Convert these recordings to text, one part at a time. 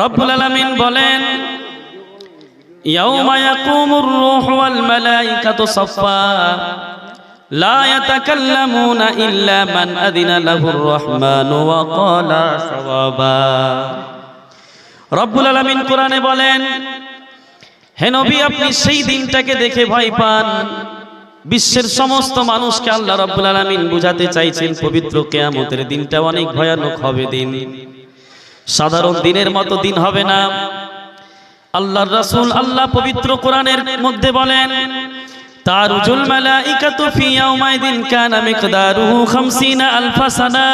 রব্বুল আলামিন বলেন, ইয়াউমা ইয়াকুমুর রূহু ওয়াল মালাইকাতু সাফফা, লা ইয়াতাকাল্লামুনা ইল্লা মান আযিনা লাহুর রাহমানু ওয়া ক্বালা সাওয়াবা। রব্বুল আলামিন কোরআনে বলেন, হে নবী, আপনি সেই দিনটাকে দেখে ভয় পান। বিশ্বের সমস্ত মানুষকে আল্লাহ রাব্বুল আলামিন বুঝাতে চাইছেন পবিত্র কিয়ামতের দিনটা। অনেক ভয়ানক হবে দিন। সাধারণ দিনের মতো দিন হবে না। আল্লাহর রাসূল আল্লাহ পবিত্র কোরআনের মধ্যে বলেন, তারুজুল মালাইকাতু ফি ইয়াউমাইদিন কানা মিকদারুহু 50 আলফা সানা।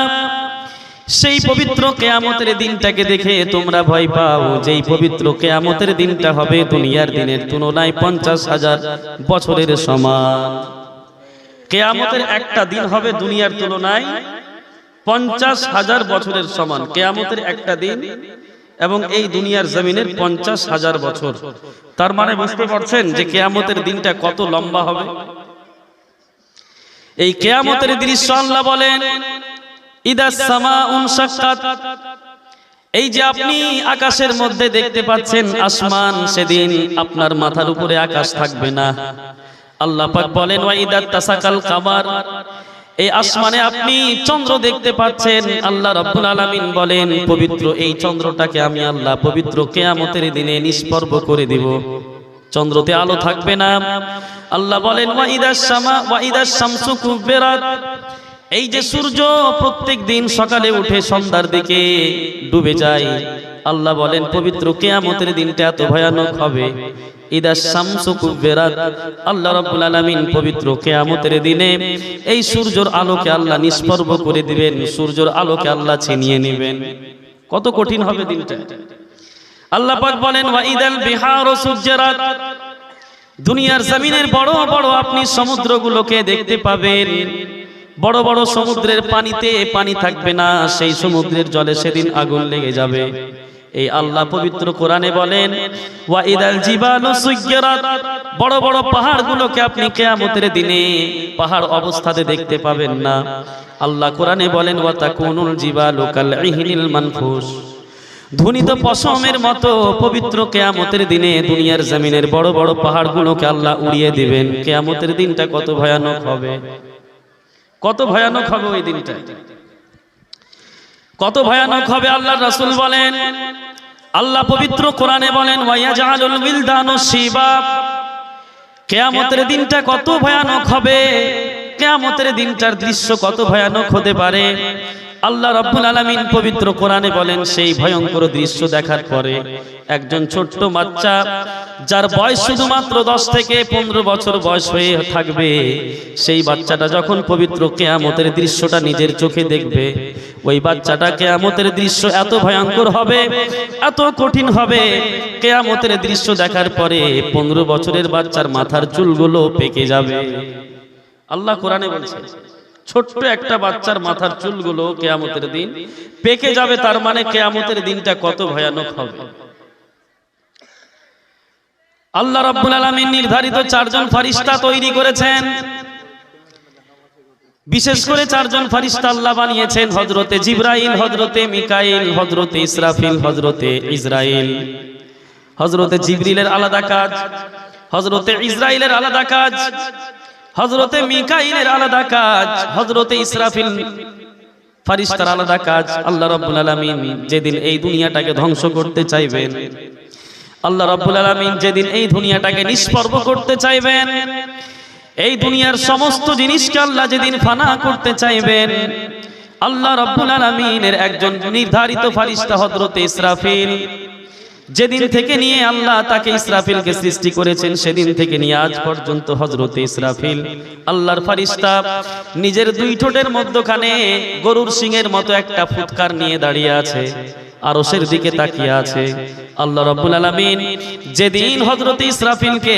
সেই পবিত্র কেয়ামতের দিনটাকে দেখে তোমরা ভয় পাও, যেই পবিত্র কেয়ামতের দিনটা হবে দুনিয়ার দিনের তুলনায় পঞ্চাশ হাজার বছরের সমান। কেয়ামতের একটা দিন হবে দুনিয়ার তুলনায় পঞ্চাশ হাজার বছরের সমান, কেয়ামতের একটা দিন এবং এই দুনিয়ার জমিনের পঞ্চাশ হাজার বছর। তার মানে বুঝতে পারছেন যে কেয়ামতের দিনটা কত লম্বা হবে? এই কেয়ামতের দৃশ্য আল্লাহ বলেন এই যে আপনি আকাশের মধ্যে দেখতে পাচ্ছেন আসমান, সেদিন আপনার মাথার উপরে আকাশ থাকবে না। আল্লাহ পাক বলেন ওয়াইদাত তাসাকাল কামার। এই আসমানে আপনি চন্দ্র দেখতে পাচ্ছেন। আল্লাহ রাব্বুল আলামিন বলেন, পবিত্র এই চন্দ্রটাকে আমি আল্লাহ পবিত্র কেয়ামতের দিনে নিষ্পর্ব করে দিব। চন্দ্রতে আলো থাকবে না। আল্লাহ বলেন এই যে সূর্য প্রত্যেক দিন সকালে উঠে সন্ধ্যার দিকে ডুবে যায়। আল্লাহ বলেন, পবিত্র কেয়ামতের দিনটা এত ভয়ানক হবে। এই নিষ্পর্ব করে দিবেন আলোকে নেবেন। কত কঠিন হবে বলেন দুনিয়ার জমিনের বড় বড় আপনি সমুদ্রগুলোকে দেখতে পাবেন। বড় বড় সমুদ্রের পানিতে পানি থাকবে না, সেই সমুদ্রের জলে সেদিন আগুন লেগে যাবে। এই আল্লাহ পবিত্র কোরআনে বলেন বড় বড় পাহাড়গুলোকে আপনি কিয়ামতের দিনে পাহাড় অবস্থাতে দেখতে পাবেন না। আল্লাহ কোরআনে বলেন, ওয়া তাকুনুল জিবালু কাল ইহনিল মানফুস। ধ্বনিত পশমের মতো পবিত্র কেয়ামতের দিনে দুনিয়ার জমিনের বড় বড় পাহাড়গুলোকে আল্লাহ উড়িয়ে দিবেন। কেয়ামতের দিনটা কত ভয়ানক হবে। কত ভয়ানক হবে ওই দিনটা? কত ভয়ানক হবে আল্লাহ রাসুল বলেন। আল্লাহ পবিত্র কোরআনে বলেন কেয়ামতের দিনটা কত ভয়ানক হবে, কেয়ামতের দিনটার দৃশ্য কত ভয়ানক হতে পারে। আল্লাহ রাব্বুল আলামিন পবিত্র কোরআনে বলেন, সেই ভয়ঙ্কর দৃশ্য দেখার পরে একজন ছোট্ট বাচ্চা, যার বয়স শুধুমাত্র দশ থেকে পনেরো বছর বয়স হয়ে থাকবে, সেই বাচ্চাটা যখন পবিত্র কেয়ামতের দৃশ্যটা নিজের চোখে দেখবে, ওই বাচ্চাটা কেয়ামতের দৃশ্য এত ভয়ঙ্কর হবে, এত কঠিন হবে। কেয়ামতের দৃশ্য দেখার পরে পনেরো বছরের বাচ্চার মাথার চুলগুলো পেকে যাবে। আল্লাহ কোরআনে বলছে ছোট্ট একটা বাচ্চার মাথার চুলগুলো কেয়ামতের দিন পেকে যাবে, তার মানে কেয়ামতের দিনটা কত ভয়ানক হবে। আল্লাহ রাব্বুল আলামিন নির্ধারিত চারজন ফারিস্তা তৈরি করেছেন। বিশেষ করে চারজন ফারিস্তা আল্লাহ বানিয়েছেন হজরতে জিবরাইল হজরতে মিকাইল হজরতে ইসরাফিল হজরতে ইসরাইল। হজরতে জিবরিলের আলাদা কাজ হজরতে ইসরাইলের আলাদা কাজ হযরতে মিকাইলের আলাদা কাজ হজরতে ইসরাফিল ফারিস্তার আলাদা কাজ। আল্লাহ রাব্বুল আলামিন যেদিন এই দুনিয়াটাকে ধ্বংস করতে চাইবেন, আল্লাহ রাব্বুল আলামিন যেদিন এই দুনিয়াটাকে নিষ্পর্ব করতে চাইবেন, এই দুনিয়ার সমস্ত জিনিসকে আল্লাহ যেদিন ফানা করতে চাইবেন, আল্লাহ রাব্বুল আলামিনের একজন নির্ধারিত ফারিস্তা হজরতে ইসরাফিল যেদিন থেকে নিয়ে আল্লাহ তাকে ইসরাফিলকে সৃষ্টি করেছেন সেদিন থেকে নিয়ে আজ পর্যন্ত হজরতে ইসরাফিল। আল্লাহর ফারিস্তা নিজের দুই ঠোঁটের মধ্যখানে গরুর সিংয়ের মতো একটা ফুৎকার নিয়ে দাঁড়িয়ে আছে আরসের দিকে তাকিয়ে আছে। আল্লাহ রাব্বুল আলামিন যেদিন হযরত ইসরাফিলকে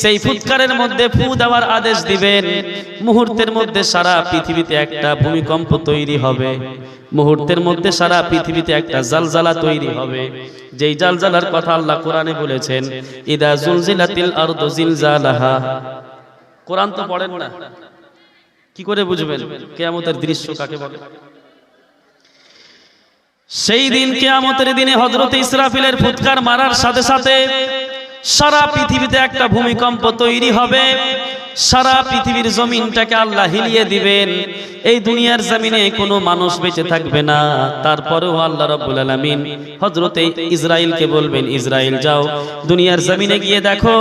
সেই ফুৎকারের মধ্যে ফু দেওয়ার আদেশ দিবেন মুহূর্তের মধ্যে সারা পৃথিবীতে একটা ভূমিকম্প তৈরি হবে। মুহূর্তের মধ্যে সারা পৃথিবীতে একটা জালজালা তৈরি হবে। যেই জালজালার কথা আল্লাহ কোরআনে বলেছেন, ইদা জুলজিলাতিল আরদু জিলজালাহা। কোরআন তো পড়েন না। কি করে বুঝবেন? কিয়ামতের দৃশ্য কাকে বলে? সেই দিন কেয়ামতের দিনে হযরত ইসরাফিলের ফুৎকার মারার সাথে সাথে সারা পৃথিবীতে একটা ভূমিকম্প তৈরি হবে। সারা পৃথিবীর জমিনটাকে আল্লাহ হিলিয়ে দিবেন এই দুনিয়ার জমিনে কোনো মানুষ বেঁচে থাকবে না তারপরেও আল্লাহ রাব্বুল আলামিন হযরতে ইসরাইলকে বলবেন ইসরাইল যাও দুনিয়ার জমিনে গিয়ে দেখো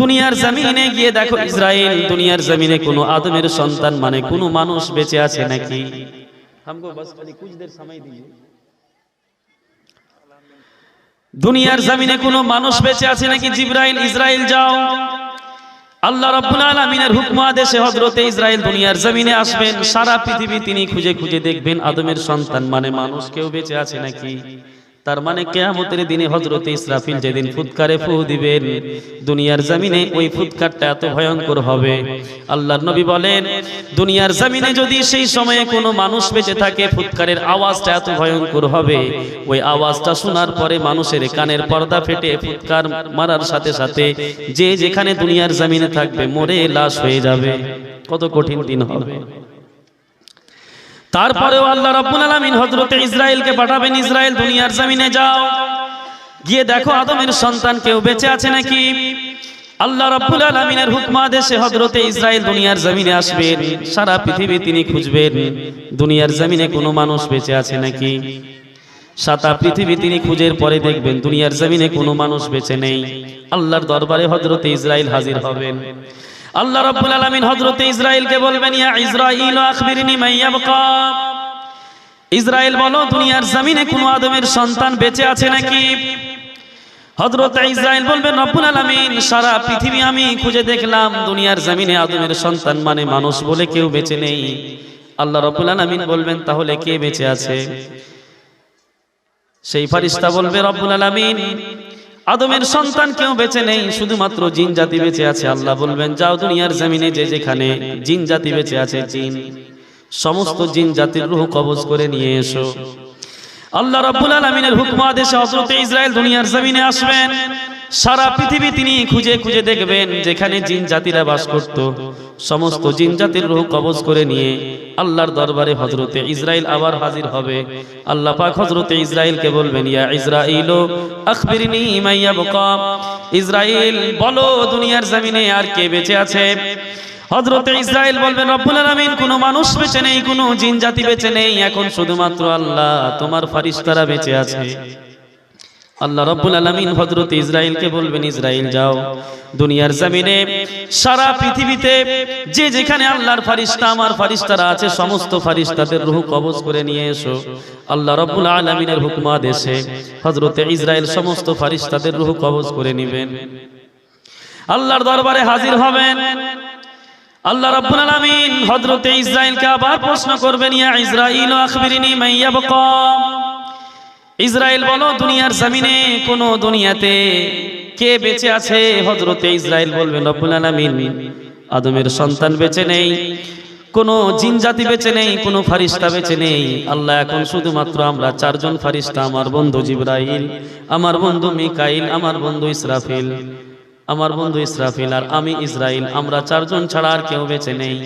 দুনিয়ার জমিনে গিয়ে দেখো ইসরাইল দুনিয়ার জমিনে কোনো আদমের সন্তান মানে কোনো মানুষ বেঁচে আছে নাকি हमको बस खाली कुछ देर समय दीजिए দুনিয়ার জমিনে কোনো মানুষ বেঁচে আছে নাকি জিব্রাইল ইসরাইল যাও আল্লাহ রব্বুল আলামিনের হুকম আদেশে হযরতে ইসরাইল দুনিয়ার জমিনে আসবেন, সারা পৃথিবী তিনি খুঁজে খুঁজে দেখবেন আদমের সন্তান মানে মানুষ কেউ বেঁচে আছে নাকি? তার মানে কেয়ামতের দিনে হযরতে ইসরাফিল যেদিন ফুৎকারে ফু দিবেন দুনিয়ার জমিনে ওই ফুৎকারটা এত ভয়ঙ্কর হবে। আল্লাহর নবী বলেন দুনিয়ার জমিনে যদি সেই সময়ে কোনো মানুষ বেঁচে থাকে ফুৎকারের আওয়াজটা এত ভয়ঙ্কর হবে। ওই আওয়াজটা শোনার পরে মানুষের কানের পর্দা ফেটে ফুৎকার মারার সাথে সাথে যে যেখানে দুনিয়ার জমিনে থাকবে মরে লাশ হয়ে যাবে। কত কঠিন দিন হবে। তারপরেও আল্লাহ রাব্বুল আলামিন হযরতে ইসরাইলকে পাঠাবেন ইসরায়েল দুনিয়ার জমিনে যাও। গিয়ে দেখো আদমের সন্তান কেউ বেঁচে আছে নাকি? আল্লাহ রাব্বুল আলামিনের হুকমাদেশে হযরতে ইসরাইল দুনিয়ার জমিনে আসবেন সারা পৃথিবী তিনি খুঁজবেন। দুনিয়ার জমিনে কোনো মানুষ বেঁচে আছে নাকি? সাতা পৃথিবী তিনি খুঁজের পরে দেখবেন। দুনিয়ার জমিনে কোনো মানুষ বেঁচে নেই। আল্লাহর দরবারে হযরতে ইসরায়েল হাজির হবেন। আল্লাহ রাব্বুল আলামিন হযরতে ইসরাইলকে বলবেন, ইয়া ইসরাইল আখবিরনি মাইয়াবকা ইসরাইল বলো, দুনিয়ার জমিনে কোনো আদমের সন্তান বেঁচে আছে নাকি? হযরত ইসরাইল বলবেন রব্বুল আলামিন, সারা পৃথিবী আমি খুঁজে দেখলাম, দুনিয়ার জমিনে আদমের সন্তান মানে মানুষ বলে কেউ বেঁচে নেই। আল্লাহ রব্বুল আলামিন বলবেন, তাহলে কে বেঁচে আছে? সেই ফারিস্তা বলবে, রব্বুল আলামিন আদমের সন্তান কেউ বেঁচে নেই, শুধুমাত্র জিন জাতি বেঁচে আছে। আল্লাহ বলবেন, যাও দুনিয়ার জমিনে যে যেখানে জিন জাতি বেঁচে আছে, জিন। সমস্ত জিন জাতির রুহ কবজ করে নিয়ে এসো। আল্লাহ রাব্বুল আলামিনের হুকুম আদেশে হযরত ইসরাইল দুনিয়ার জমিনে আসবেন। সারা পৃথিবী তিনি খুঁজে খুঁজে দেখবেন যেখানে জিন জাতিরা বাস করত। সমস্ত জিন জাতির রূহ কবজ করে নিয়ে আল্লাহর দরবারে হজরতে ইসরায়েল আবার হাজির হবে। আল্লাহ পাক হযরতে ইসরাইলকে বলবেন, ইয়া ইসরাইল আখবিরনি মাইয়া বুকা ইসরাইল বলো, দুনিয়ার জমিনে আর কে বেঁচে আছে? হজরতে ইসরায়েল বলবেন, রব্বুল আলামিন, কোনো মানুষ বেঁচে নেই, কোনো জিন জাতি বেঁচে নেই। এখন শুধুমাত্র আল্লাহ, তোমার ফারিস্তারা বেঁচে আছে। আল্লাহ রব্বুল আলামিন হযরত ইসরাইলকে বলবেন ইসরায়েল যাও, দুনিয়ার জমিনে, সারা পৃথিবীতে যে যেখানে আল্লাহর ফারিস্তা আমার ফারিস্তারা আছে, সমস্ত ফারিস্তাদের রূহ কবজ করে নিয়ে এসো। আল্লাহ রব্বুল আলামিনের হুকম আদেশে হযরত ইসরাইল সমস্ত ফারিস্তাদের রূহ কবজ করে নেবেন। আল্লাহর দরবারে হাজির হবেন। আল্লাহ রাব্বুল আলামিন হযরতে ইসরাইলকে আবার প্রশ্ন করবেন, ইয়া ইসরাইল আখবিরনি মাইয়াবকা ইসরাইল বলো দুনিয়ার জমিনে কোন দুনিয়াতে কে বেঁচে আছে? হজরতে ইসরায়েল বলবেন রব্বুল আলামিন আদমের সন্তান বেঁচে নেই কোন জিন জাতি বেঁচে নেই কোন ফারিস্তা বেঁচে নেই। আল্লাহ এখন শুধুমাত্র আমরা চারজন ফারিস্তা আমার বন্ধু জিব্রাইল আমার বন্ধু মিকাইল আমার বন্ধু ইসরাফিল আমার বন্ধু ইসরাফিল আর আমি ইসরাইল আমরা চারজন ছাড়া আর কেউ বেঁচে নেই।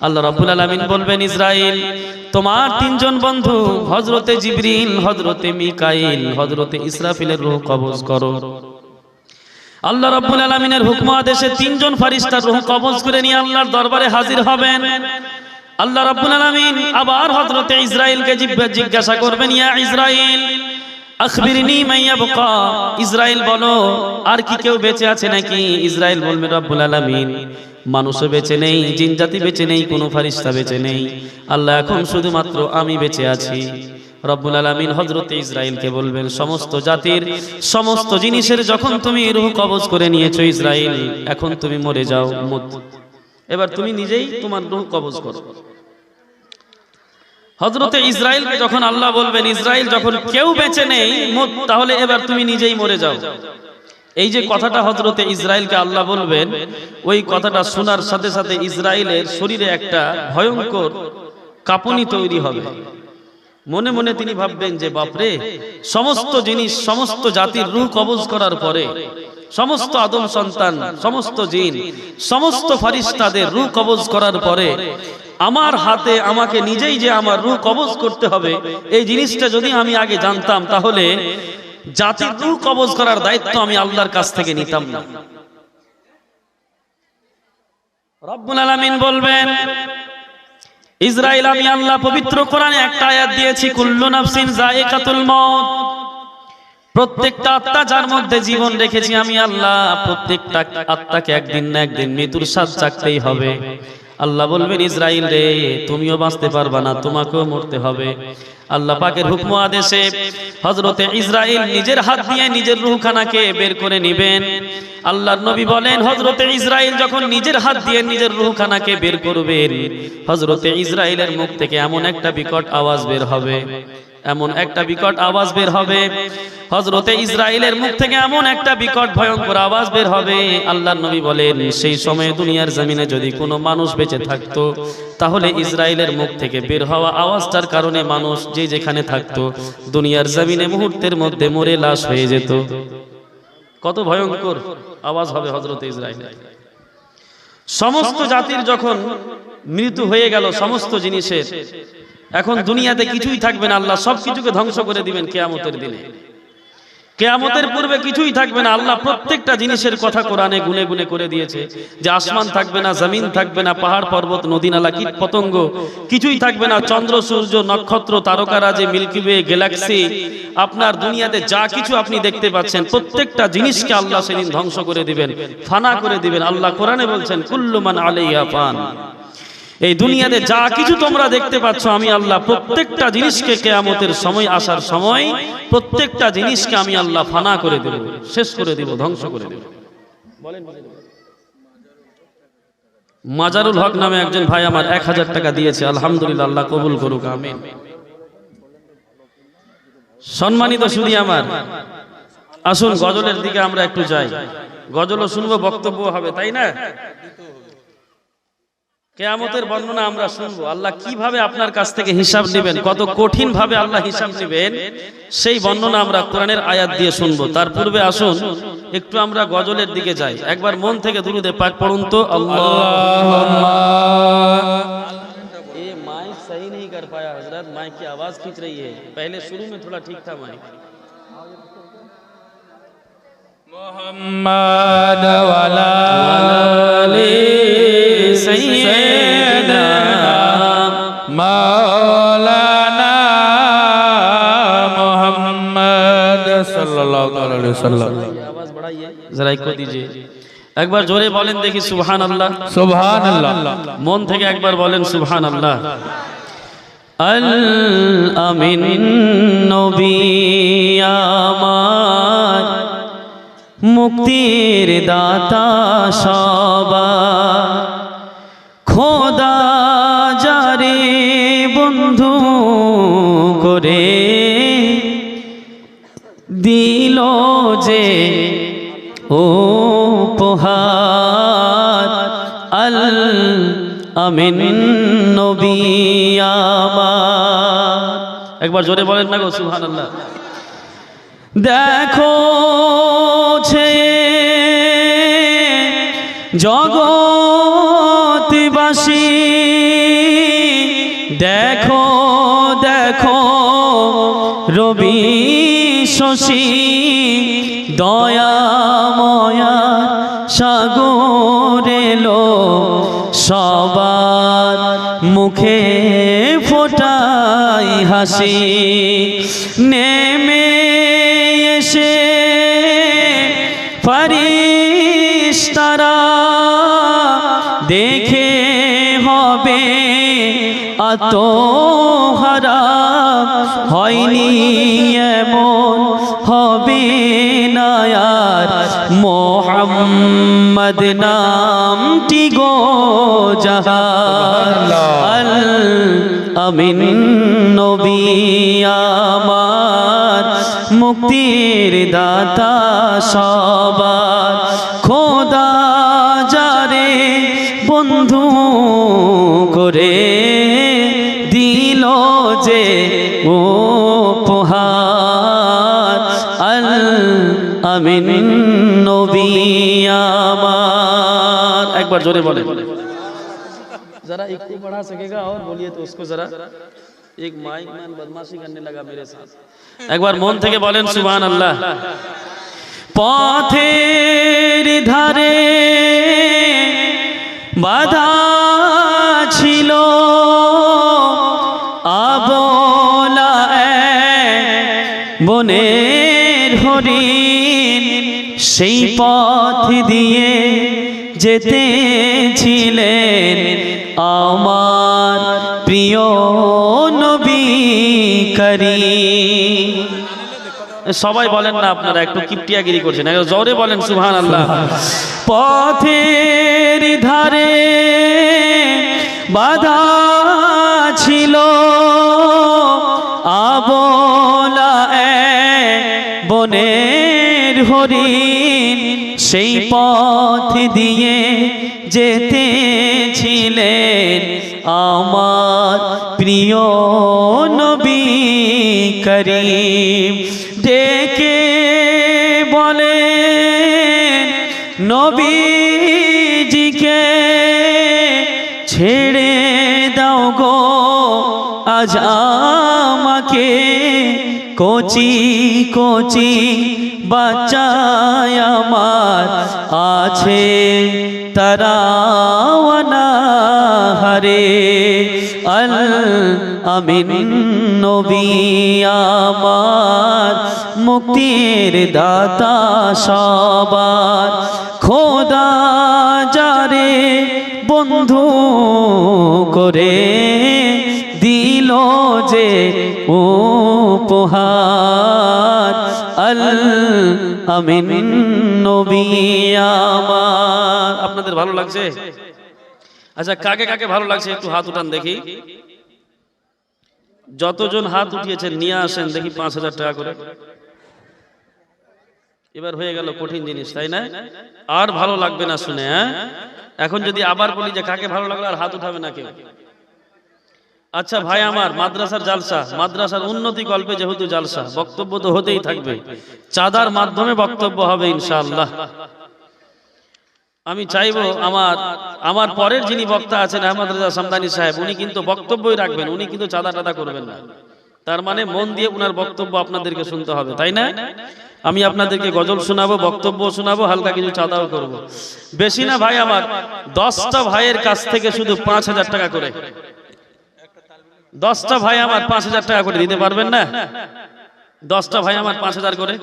আল্লাহ রাব্বুল আলামিন বলবেন ইসরাইল তোমার তিনজন বন্ধু, হযরতে জিবরিল, হযরতে মিকাইল, হযরতে ইসরাফিলের রূহ কবজ করো। আল্লাহ রাব্বুল আলামিনের হুকম আদেশে তিনজন ফারিস্তার রূহ কবজ করে নিয়ে আল্লাহর দরবারে হাজির হবেন। আল্লাহ রাব্বুল আলামিন আবার হযরতে ইসরাইলকে জিজ্ঞা- জিজ্ঞাসা করবেন, ইয়া ইসরাইল আখবিরনি মাইয়াবকা ইসরাইল বলো, আর কি কেউ বেঁচে আছে নাকি? ইসরাইল বলবে, রব্বুল আলামিন। মানুষও বেঁচে নেই, জিন জাতি বেঁচে নেই, কোনো ফারিস্তা বেঁচে নেই। আল্লাহ এখন শুধুমাত্র আমি বেঁচে আছি। রব্বুল আলামিন হযরতে ইসরাইলকে বলবেন, সমস্ত জাতির সমস্ত জিনিসের যখন তুমি রূহ কবজ করে নিয়েছো ইসরায়েল, এখন তুমি মরে যাও এবার তুমি নিজেই তোমার রূহ কবজ করো। হজরতে ইসরায়েলকে যখন আল্লাহ বলবেন ইসরায়েল যখন কেউ বেঁচে নেই মুত, তাহলে এবার তুমি নিজেই মরে যাও। এই যে কথাটা হজরতে ইসরায়েলকে আল্লাহ বলবেন ওই কথাটা শোনার সাথে সাথে ইসরায়েলের শরীরে একটা ভয়ঙ্কর কাঁপুনি তৈরি হবে। মনে মনে তিনি ভাববেন যে বাপরে সমস্ত জিনিস সমস্ত জাতির রূহ কবজ করার পরে সমস্ত আদম সন্তান সমস্ত জিন সমস্ত ফারিস্তাদের রূহ কবজ করার পরে আমার হাতে আমাকে নিজেই যে আমার রূহ কবজ করতে হবে, এই জিনিসটা যদি আমি আগে জানতাম, তাহলে জাতির রূহ কবজ করার দায়িত্ব আমি আল্লাহর কাছ থেকে নিতাম না। রব্বুল আলামিন বলবেন, ইসরাইল, আমি আল্লাহ পবিত্র কোরআনে একটা আয়াত দিয়েছি, কুল্লু নাফসিন যায়িকাতুল মউত প্রত্যেকটা আত্মা যার মধ্যে জীবন রেখেছি আমি আল্লাহ, প্রত্যেকটা আত্মাকে একদিন না একদিন মৃত্যুর স্বাদ চাকতেই হবে। আল্লাহ বলবেন, ইসরাইল রে, তুমিও বাঁচতে পারবা না, তোমাকেও মরতে হবে। আল্লাহ পাকের হুকম আদেশে হজরতে ইসরাইল নিজের হাত দিয়ে নিজের রুহখানাকে বের করে নিবেন। আল্লাহর নবী বলেন হজরতে ইসরায়েল যখন নিজের হাত দিয়ে নিজের রুহখানাকে বের করবেন হজরতে ইসরায়েলের মুখ থেকে এমন একটা বিকট আওয়াজ বের হবে। এমন একটা বিকট আওয়াজ বের হবে। হজরতে ইসরায়েলের মুখ থেকে এমন একটা বিকট, ভয়ঙ্কর আওয়াজ বের হবে। আল্লাহ নবী বলেন, সেই সময়ে দুনিয়ার জমিনে যদি কোনো মানুষ বেঁচে থাকতো, তাহলে ইসরায়েলের মুখ থেকে বের হওয়া আওয়াজটার কারণে মানুষ যে যেখানে থাকতো, দুনিয়ার জমিনে মুহূর্তের মধ্যে মরে লাশ হয়ে যেত। কত ভয়ঙ্কর আওয়াজ হবে হজরতে ইসরায়েল সমস্ত জাতির যখন মৃত্যু হয়ে গেল, সমস্ত জিনিসের এখন দুনিয়াতে কিছুই থাকবে না আল্লাহ সব কিছুকে ধ্বংস করে দিবেন কেয়ামতের দিনে। কেয়ামতের পূর্বে কিছুই থাকবে না আল্লাহ প্রত্যেকটা জিনিসের কথা কোরআনে গুনে গুনে করে দিয়েছে যে আসমান থাকবে না জমিন থাকবে না পাহাড় পর্বত নদী নালা কীট পতঙ্গ কিছুই থাকবে না চন্দ্র সূর্য নক্ষত্র তারকারা যে মিল্কি ওয়ে গ্যালাক্সি আপনার দুনিয়াতে যা কিছু আপনি দেখতে পাচ্ছেন প্রত্যেকটা জিনিসকে আল্লাহ সেদিন ধ্বংস করে দিবেন ফানা করে দিবেন। আল্লাহ কোরআনে বলছেন কুল্লুমান আলাইয়া পান এই দুনিয়াতে যা কিছু তোমরা দেখতে পাচ্ছ, আমি আল্লাহ প্রত্যেকটা জিনিসকে কেয়ামতের সময় আসার সময় প্রত্যেকটা জিনিসকে আমি আল্লাহ ফানা করে দেব, শেষ করে দেব, ধ্বংস করে দেব। মাজারুল হক নামে একজন ভাই আমার এক হাজার টাকা দিয়েছে, আলহামদুলিল্লাহ, আল্লাহ কবুল করুক আমি সম্মানিত শুধু আমার, আসুন গজলের দিকে আমরা একটু যাই। গজলও শুনব বক্তব্য হবে, তাই না? কেয়ামতের বর্ণনা আমরা শুনব। আল্লাহ কীভাবে আপনার কাছ থেকে হিসাব নেবেন? কত কঠিন ভাবে আল্লাহ হিসাব নেবেন? সেই বর্ণনা আমরা কোরআনের আয়াত দিয়ে শুনব। তার পূর্বে আসুন একটু আমরা গজলের দিকে যাই। একবার মন থেকে দুরুদে পাক পড়ুন তো। माइक सही नहीं कर पाया हजरत माइक की आवाज একবার জোরে বলেন দেখি আল্লাহ সুবহান আল্লাহ মন থেকে একবার বলেন আল্লাহ আল আমিন নবী আমার মুক্তির দাতা সবা খোঁজ দিল যে ও পোহার আল আমিন নবী আমার। একবার জোরে বলেন না গো, সুবহানাল্লাহ। দেখো ছে জগৎবাসী সবার মুখে ফোটাই হাসি। নেমে এসে ফারিস্তারা দেখে হবে আত্মহারা। হয়নি এমন হবে না মোহাম্মদ নামটি গো জাহার আল আমিন নবী আমার, মুক্তির দাতা সবার। খোদা যারে বন্ধু করে দিল যে ও পোহার আল আমিন নবী একবার জোরে বলে जरा एक को बढ़ा सकेगा और बोलिए तो उसको जरा एक माइक मैन बदमाशी करने लगा मेरे साथ एक बार মন থেকে বলেন সুবহান আল্লাহ পথের ধারে বাধা ছিল আবলা এক বনের হরিণ সেই পথ দিয়ে যেতে ছিলেন আমার প্রিয় নবী করিম। সবাই বলেন না আপনারা, একটু কিপটিয়াগিরি করছেন। জোরে বলেন সুহান আল্লাহ পথের ধারে বাধা ছিল। আবলা বনের হরিণ সেই পথ দিয়ে যেতে ছিলেন আমার প্রিয় নবী করিম। ডেকে বলে নবীজিকে ছেড়ে দাও গো আজ আমাকে কচি কচি বাচ্চায় আমার আছে তারাওয়ানা হারে আল আমিন নবী আমার মুক্তির দাতা সবার খোদা যারে বন্ধু করে দিল যে উপহার। আল আমিন নবী আমার। আপনাদের ভালো লাগছে? আচ্ছা কাকে কাকে ভালো লাগছে? একটু হাত উঠান দেখি। যতজন হাত উঠিয়েছেন, নিয়ে আসেন দেখি পাঁচ হাজার টাকা করে। এবার হয়ে গেল কঠিন জিনিস, তাই না? আর ভালো লাগবে না শুনে হ্যাঁ? এখন যদি আবার বলি যে কাকে ভালো লাগল, আর হাত উঠাবে না কেউ। আচ্ছা ভাই আমার, মাদ্রাসার জালসা, মাদ্রাসার উন্নতি গল্পে যেহেতু জালসা, বক্তব্য তো হতেই থাকবে। চাঁদার মাধ্যমে বক্তব্য হবে ইনশাআল্লাহ। আমি চাইব আমার আমার পরের যিনি বক্তা আছেন আহমদ রেজা সামদানি সাহেব, উনি কিন্তু বক্তব্যই রাখবেন, উনি কিন্তু চাঁদা টাদা করবেন না। তার মানে মন দিয়ে উনার বক্তব্য আপনাদেরকে শুনতে হবে, তাই না? আমি আপনাদেরকে গজল শোনাবো, বক্তব্য শোনাবো, হালকা কিছু চাঁদাও করব। বেশি না ভাই আমার, দশটা ভাইয়ের কাছ থেকে শুধু পাঁচ হাজার টাকা করে। দশটা ভাই আমার পাঁচ হাজার টাকা করে দিতে পারবেন না? দশটা ভাই আমার পাঁচ হাজার করে।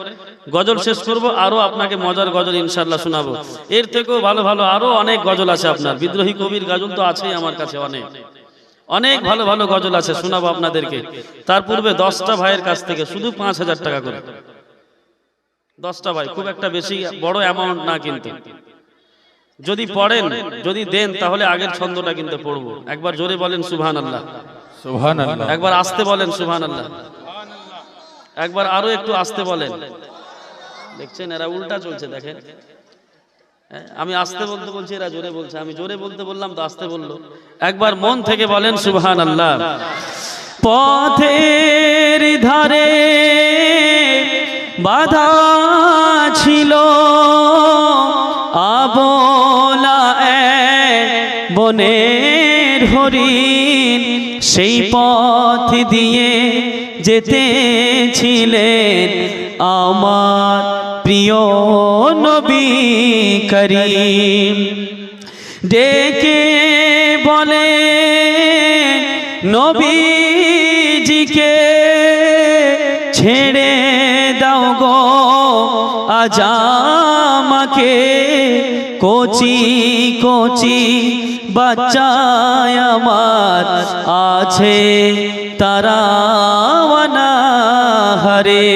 গজল শেষ করব, আরও আপনাকে মজার গজল ইনশাল্লাহ শোনাবো। এর থেকেও ভালো ভালো, আরও অনেক গজল আছে আপনার। বিদ্রোহী কবির গজল তো আছেই আমার কাছে অনেক। অনেক ভালো ভালো গজল আছে, শোনাবো আপনাদেরকে। তার পূর্বে দশটা ভাইয়ের কাছ থেকে শুধু পাঁচ হাজার টাকা করে। দশটা ভাই, খুব একটা বেশি বড় অ্যামাউন্ট না কিন্তু। যদি পড়েন, যদি দেন, তাহলে আগের ছন্দটা কিন্তু পড়ব। একবার জোরে বলেন সুবহান আল্লাহ একবার আসতে বলেন সুবহান আল্লাহ একবার আরও একটু আসতে বলেন। দেখছেন এরা উল্টা চলছে দেখেন। হ্যাঁ, আমি আসতে বলতে বলছি এরা জোরে বলছে। আমি জোরে বলতে বললাম তো আসতে বলল। একবার মন থেকে বলেন সুবহান আল্লাহ পথের ধারে বাধা ছিল আবলা বনের হরিণ সেই পথ দিয়ে যেতে ছিলেন আমার প্রিয় নবী করিম। ডেকে বলে, নবীজিকে ছেড়ে দাও গো, আজ আমাকে কচি কচি বাচ্চায় আমার আছে তারাওয়ানা হারে।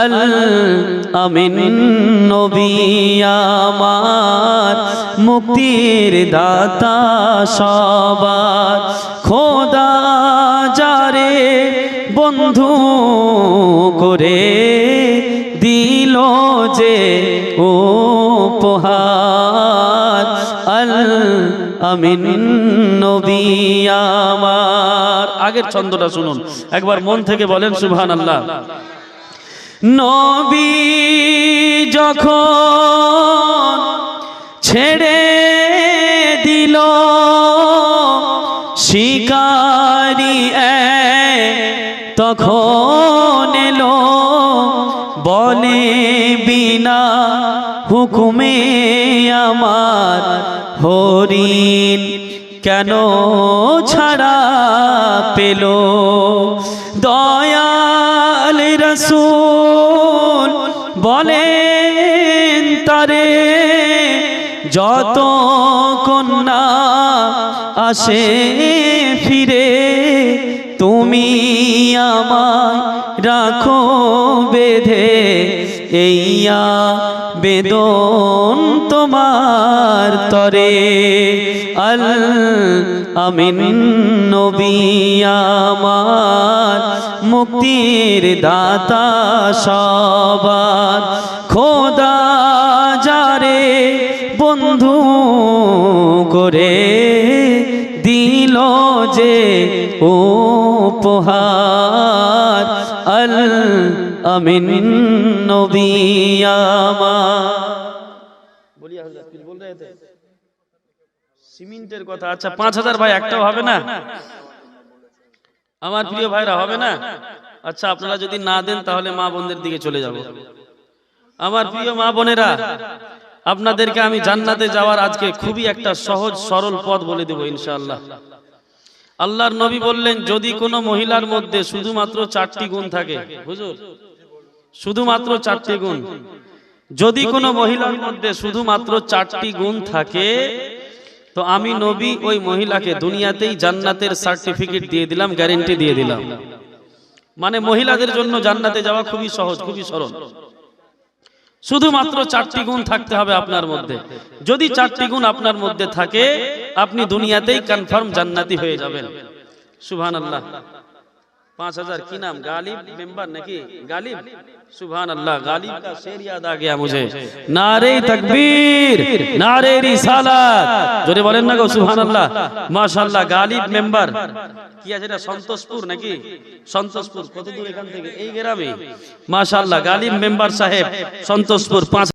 আল আমিন নবী আমার, মুক্তির দাতা সবার। খোদা যারে বন্ধু করে দিল যে উপহার। আল আমার। আগের ছন্দটা শুনুন। একবার মন থেকে বলেন সুবহান আল্লাহ নবী যখন ছেড়ে দিল, শিকারি তখন এলো, বলে বিনা হুকুমে আমার হরিণ কেন ছাড়া পেল? দয়াল রসুল বলেন, তারে যত কন্যা আসে ফিরে, তুমি আমায় রাখো বেঁধে। এইয়া বেদন তোমার তরে আল আমিন নবী আমার, মুক্তির দাতা সবার। খোদা যারে বন্ধু করে দিল যে উপহার, আল আমিন নবী আমার। বলিয়া বল সিমেন্টের কথা। আচ্ছা পাঁচ হাজার ভাই একটাও হবে না? আমার প্রিয় ভাইরা হবে না? আচ্ছা আপনারা যদি না দেন তাহলে মা বোনদের দিকে চলে যাব। আমার প্রিয় মা বোনেরা আপনাদেরকে আমি জান্নাতে যাওয়ার আজকে খুবই একটা সহজ সরল পথ বলে দেব ইনশাআল্লাহ। আল্লাহর নবী বললেন যদি কোনো মহিলার মধ্যে শুধুমাত্র চারটি গুণ থাকে হুজুর শুধুমাত্র চারটি গুণ। যদি কোনো মহিলার মধ্যে শুধুমাত্র চারটি গুণ থাকে তো আমি নবী ওই মহিলাকে দুনিয়াতেই জান্নাতের সার্টিফিকেট দিয়ে দিলাম গ্যারেন্টি দিয়ে দিলাম। মানে মহিলাদের জন্য জান্নাতে যাওয়া খুবই সহজ খুবই সরল। শুধুমাত্র চারটি গুণ থাকতে হবে আপনার মধ্যে। যদি চারটি গুণ আপনার মধ্যে থাকে আপনি দুনিয়াতেই কনফার্ম জান্নাতি হয়ে যাবেন। সুবহানাল্লাহ। আল্লাহ पाँच हजार की नाम गालिब मेंबर नकी गालिब सुबहान अल्लाह गालिब का शेर याद आ गया मुझे नारे तकबीर नारे रिसालात জোরে বলেন না গো সুবহান আল্লাহ মাশাআল্লাহ গালিব মেম্বার কি আছে এটা সন্তোষপুর নাকি সন্তোষপুর কত দূর এখান থেকে এই গ্রামে মাশাআল্লাহ গালিব মেম্বার সাহেব সন্তোষপুর পাঁচ